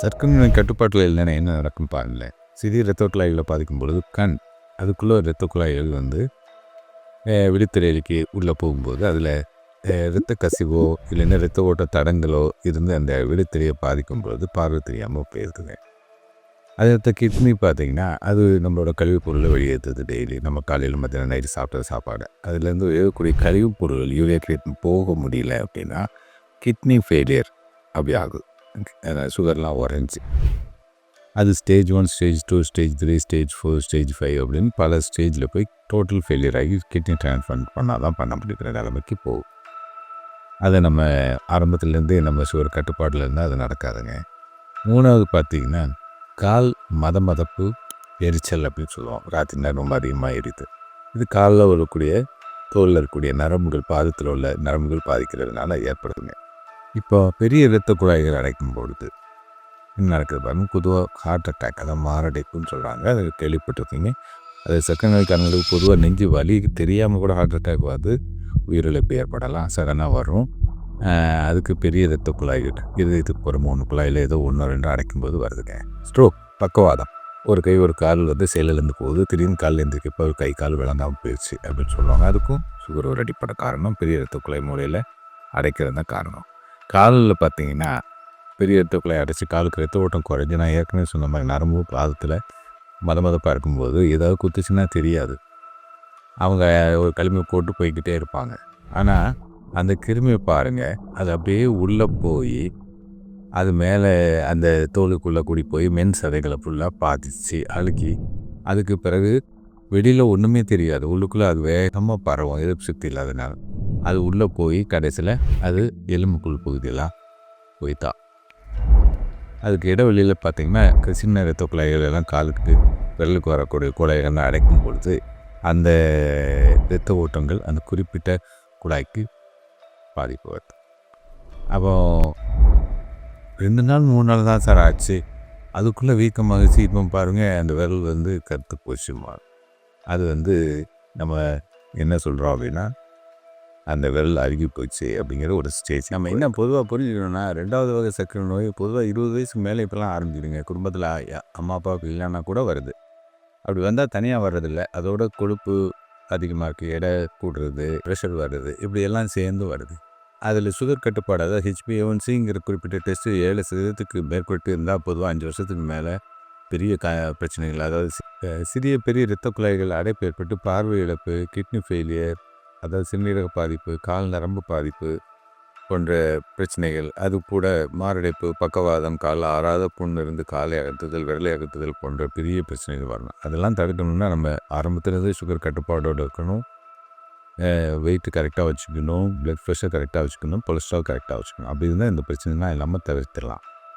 சர்க்கரை கட்டுப்பாட்டில் இல்லைன்னா என்ன நடக்கும் பாருங்களேன். சிறிய இரத்த குழாய்களை பாதிக்கும் பொழுது கண் அதுக்குள்ளே இரத்த குழாய்கள் வந்து அஹ், விழித்திரைக்கு உள்ளே போகும்போது அதில் இரத்த கசிவோ இல்லைன்னா இரத்த ஓட்ட தடங்களோ இருந்து அந்த விழித்திரையை பாதிக்கும் பொழுது பார்வை தெரியாமல் போயிருக்குங்க. அது அடுத்த கிட்னி பார்த்தீங்கன்னா அது நம்மளோட கழிவுப் பொருளை வெளியேற்றுது டெய்லி. நம்ம காலையில் மத்தியானம் நைட்டு சாப்பிட்ட சாப்பாடு. அதுலேருந்து எழுதக்கூடிய கழிவுப் பொருள் யூரியா கிரியேட்டின் போக முடியல அப்படின்னா கிட்னி ஃபெயிலியர் அப்படி ஆகுது. சுகர்லாம் உறைஞ்சி அது stage one stage two stage three stage four stage five அப்படின்னு பல ஸ்டேஜில் போய் டோட்டல் ஃபெயிலியர் ஆகி கிட்னி டிரான்ஸ்பிளான்ட் பண்ணால் தான் பண்ண முடியுற நிலைமைக்கு போகும் அதை நம்ம ஆரம்பத்துலேருந்தே நம்ம சுகர் கட்டுப்பாட்டில் இருந்தால் அது நடக்காதுங்க. மூணாவது பார்த்தீங்கன்னா கால் மத மதப்பு எரிச்சல் அப்படின்னு சொல்லுவோம். ராத்திரி நேரம் ரொம்ப அதிகமாக எரியுது. இது காலில் வரக்கூடிய தோலில் இருக்கக்கூடிய நரம்புகள் பாதத்தில் உள்ள நரம்புகள் பாதிக்கிறதுனால ஏற்படுதுங்க. இப்போ பெரிய இரத்த குழாய்கள் அடைக்கும் பொழுது என்ன நடக்குது பாருங்க? பொதுவாக ஹார்ட் அட்டாக் அதான் மாரடைப்புன்னு சொல்கிறாங்க அது கேள்விப்பட்டிருக்கீங்க. அது சக்கரை நோய்க்காரங்களுக்கு பொதுவாக நெஞ்சு வலி தெரியாமல் கூட ஹார்ட் அட்டாக் வருது. உயிரிழப்பு ஏற்படலாம். சடனாக வரும். அதுக்கு பெரிய இரத்த குழாய்கள் இது ஒரு மூணு குழாயில் ஏதோ ஒன்று ரெண்டு அடைக்கும் போது வருதுங்க. ஸ்ட்ரோக் பக்கவாதம். ஒரு கை ஒரு கால் வந்து செயலிலேருந்து போகுது. திடீர்னு கால் எழுந்திருக்கப்போ ஒரு கை கால் விளங்காமல் போயிடுச்சு அப்படின்னு சொல்லுவாங்க. அதுக்கும் சுகர் ஒரு அடிப்படை காரணம். பெரிய இரத்த குழாய் மூலையில் அடைக்கிறது தான் காரணம். காலில் பார்த்தீங்கன்னா பெரிய இடத்துக்குள்ளே அடைச்சி காலுக்கு ரத்த ஓட்டம் குறைஞ்சி நான் ஏற்கனவே சொன்ன மாதிரி நரம்பு பாதத்தில் மத மதப்பாக இருக்கும்போது ஏதாவது குத்துச்சுன்னா தெரியாது. அவங்க ஒரு களிமை போட்டு போய்கிட்டே இருப்பாங்க. ஆனால் அந்த கிருமியை பாருங்கள் அது அப்படியே உள்ளே போய் அது மேலே அந்த தோலுக்குள்ளே கூடி போய் மென் சதைகளை ஃபுல்லாக பாதிச்சு அழுக்கி அதுக்கு பிறகு வெளியில் ஒன்றுமே தெரியாது. உள்ளுக்குள்ளே அது வேகமாக பரவும் எதிர்ப்பு சக்தி இல்லாதனால. அது உள்ளே போய் கடைசியில் அது எலும்புக்குள் பகுதியெல்லாம் போய்தான் அதுக்கு இடைவெளியில் பார்த்திங்கன்னா க- சின்ன குழாய்கள் எல்லாம் காலுக்கு விரலுக்கு வரக்கூடிய குழாய்கள்லாம் அடைக்கும் பொழுது அந்த இரத்த ஓட்டங்கள் அந்த குறிப்பிட்ட குழாய்க்கு பாதிப்பு வருது அப்போ ரெண்டு நாள் மூணு நாள் தான் சார் ஆச்சு. அதுக்குள்ளே வீக்கமாகிச்சு இப்போ பாருங்கள் அந்த விரல் வந்து கருத்து போச்சுமா அது வந்து நம்ம என்ன சொல்கிறோம் அப்படின்னா அந்த விரல் அருகி போச்சு அப்படிங்கிற ஒரு ஸ்டேஜ் நம்ம என்ன பொதுவாக புரிஞ்சுக்கணும்னா ரெண்டாவது வகை சர்க்கரை நோய் பொதுவாக இருபது வயசுக்கு மேலே இப்போலாம் ஆரம்பிச்சிடுங்க குடும்பத்தில் அம்மா அப்பாவுக்கு இல்லைன்னா கூட வருது. அப்படி வந்தால் தனியாக வர்றதில்ல. அதோட கொழுப்பு அதிகமாக இருக்குது எடை கூடுறது ப்ரெஷர் வருது இப்படி எல்லாம் சேர்ந்து வருது. அதில் சுகர் கட்டுப்பாடு அதாவது ஹெச்பிஏஒன்சிங்கிற குறிப்பிட்ட டெஸ்ட்டு ஏழு சதவீதத்துக்கு மேற்கொண்டு இருந்தால் பொதுவாக அஞ்சு வருஷத்துக்கு மேலே பெரிய க பிரச்சனைகள் அதாவது சிறிய பெரிய இரத்த குழாய்கள் அடைப்பு ஏற்பட்டு பார்வை இழப்பு கிட்னி ஃபெயிலியர் அதாவது சிறுநீரக பாதிப்பு கால் நரம்பு பாதிப்பு போன்ற பிரச்சனைகள் அது கூட மாரடைப்பு பக்கவாதம் கால் ஆறாத புண்ணு இருந்து காலை அகற்றுதல் விரலை அகற்றுதல் போன்ற பெரிய பிரச்சனைகள் வரணும். அதெல்லாம் தடுக்கணும்னா நம்ம ஆரம்பத்துலேருந்தே சுகர் கட்டுப்பாடோடு இருக்கணும். வெயிட் கரெக்டாக வச்சுக்கணும் ப்ளட் ப்ரெஷர் கரெக்டாக வச்சுக்கணும் கொலஸ்ட்ரால் கரெக்டாக வச்சுக்கணும். அப்படி இருந்தால் இந்த பிரச்சனைலாம் இல்லாமல் தவிர்த்திடலாம்.